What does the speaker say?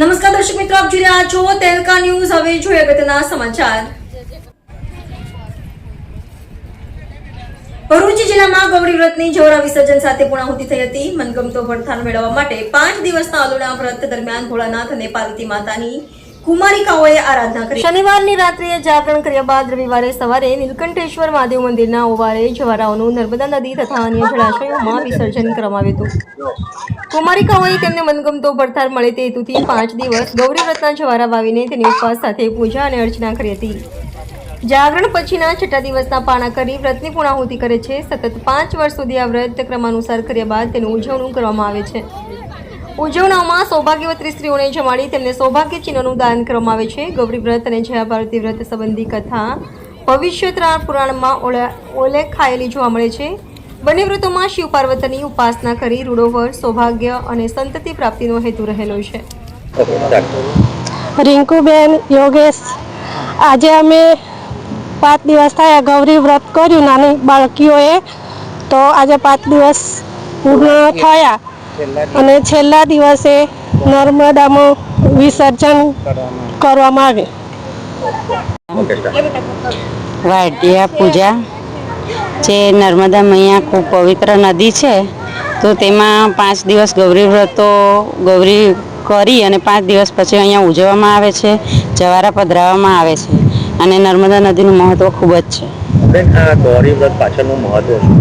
નમસ્કાર દર્શક મિત્રો, આપ જોઈ રહ્યા છો તેલકા ન્યૂઝ. હવે જોઈએ અગત્યના સમાચાર. ભરૂચ જિલ્લામાં ગૌરી વ્રતની જવરા વિસર્જન સાથે પૂર્ણાહુતિ થઈ હતી. મનગમતો વરદાન મેળવવા માટે પાંચ દિવસના અલુણા વ્રત દરમિયાન ભોળાનાથ અને પાર્વતી માતાની કુમારિકાઓએ આરાધના કરી. શનિવારની રાત્રે જાગરણ કર્યા બાદ રવિવારે સવારે નીલકંઠેશ્વર મહાદેવ મંદિરના ઓવારે જવારાઓનું નર્મદા નદી તથા અન્ય જળાશયોમાં વિસર્જન કરવામાં આવ્યું હતું. કુમારિકાઓએ તેમને મનગમતો પડથાર મળે તે હેતુથી પાંચ દિવસ ગૌરીવ્રતના જવારા વાવીને તેની ઉપવાસ સાથે પૂજા અને અર્ચના કરી હતી. જાગરણ પછીના છઠ્ઠા દિવસના પાણા કરી વ્રતની પૂર્ણાહુતિ કરે છે. સતત પાંચ વર્ષ સુધી આ વ્રત ક્રમાનુસાર કર્યા બાદ તેનું ઉજવણું કરવામાં આવે છે. ઉજવણામાં સૌભાગ્યવતી સ્ત્રીઓને જમાડી તેમને સૌભાગ્ય ચિહ્નોનું દાન કરવામાં આવે છે. ગૌરી વ્રત અને જયા ભારતી વ્રત સંબંધી કથા ભવિષ્ય ત્રાણ પુરાણમાં ઓલેખાયેલી જોવા મળે છે. બંને વ્રતોમાં શિવ પાર્વતીની ઉપાસના કરી રૂડોવર સૌભાગ્ય અને સંતતિ પ્રાપ્તિનો હેતુ રહેલો છે. રિંકુબેન, યોગેશ, આજે અમે પાંચ દિવસ થયા ગૌરી વ્રત કર્યું નાની બાળકીઓએ, તો આજે પાંચ દિવસ પૂર્ણ થયા. અને છેલ્લા દિવસે નર્મદામાં વિસર્જન કરવામાં આવે વાઢિયા પૂજા. જે નર્મદા મૈયા ખૂબ પવિત્ર નદી છે તો તેમાં પાંચ દિવસ ગૌરી વ્રતો ગૌરી કરી અને પાંચ દિવસ પછી અહીંયા ઉજવવામાં આવે છે જવારા પધરાવવામાં આવે છે અને નર્મદા નદીનું મહત્ત્વ ખૂબ જ છે. બેન આ ગૌરી વ્રત પાછળનું મહત્વ શું?